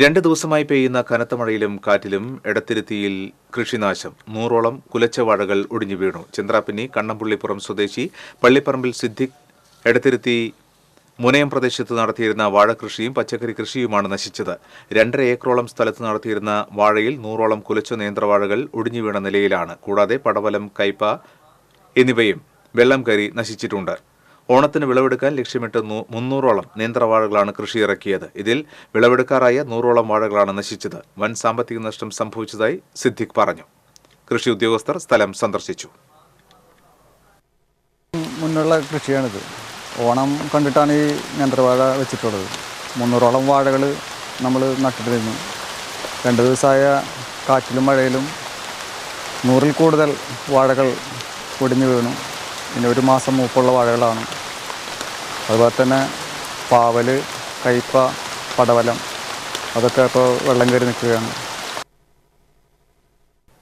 രണ്ട് ദിവസമായി പെയ്യുന്ന കനത്ത മഴയിലും കാറ്റിലും എടത്തിരുത്തിയിൽ കൃഷിനാശം. നൂറോളം കുലച്ച വാഴകൾ ഒടിഞ്ഞു വീണു. ചന്ദ്രാപ്പിന്നി കണ്ണമ്പുള്ളിപ്പുറം സ്വദേശി പള്ളിപ്പറമ്പിൽ സിദ്ദിഖ് എടത്തിരുത്തി മുനയം പ്രദേശത്ത് നടത്തിയിരുന്ന വാഴകൃഷിയും പച്ചക്കറി കൃഷിയുമാണ് നശിച്ചത്. രണ്ടര ഏക്കറോളം സ്ഥലത്ത് നടത്തിയിരുന്ന വാഴയിൽ നൂറോളം കുലച്ച നേന്ത്രവാഴകൾ ഒടിഞ്ഞു വീണ നിലയിലാണ്. കൂടാതെ പടവലം കൈപ്പ എന്നിവയും വെള്ളം കയറി നശിച്ചിട്ടുണ്ട്. ഓണത്തിന് വിളവെടുക്കാൻ ലക്ഷ്യമിട്ട് മുന്നൂറോളം നിയന്ത്രവാഴകളാണ് കൃഷി ഇറക്കിയത് ഇതിൽ വിളവെടുക്കാറായ നൂറോളം വാഴകളാണ് നശിച്ചത്. വൻ സാമ്പത്തിക നഷ്ടം സംഭവിച്ചതായി സിദ്ദിഖ് പറഞ്ഞു. കൃഷി ഉദ്യോഗസ്ഥർ സ്ഥലം സന്ദർശിച്ചു. മുന്നുള്ള കൃഷിയാണിത്. ഓണം കണ്ടിട്ടാണ് ഈ നേന്ത്രവാഴ വെച്ചിട്ടുള്ളത്. മുന്നൂറോളം വാഴകൾ നമ്മൾ നട്ടിട്ടിരുന്നു രണ്ട് ദിവസമായ കാറ്റിലും മഴയിലും നൂറിൽ കൂടുതൽ വാഴകൾ ഒടിഞ്ഞു വീണു. പിന്നെ ഒരു മാസം മൂപ്പുള്ള വാഴകളാണ്. അതുപോലെ തന്നെ പാവൽ കയ്പ പടവലം അതൊക്കെ ഇപ്പോൾ വെള്ളം കയറി നിൽക്കുകയാണ്.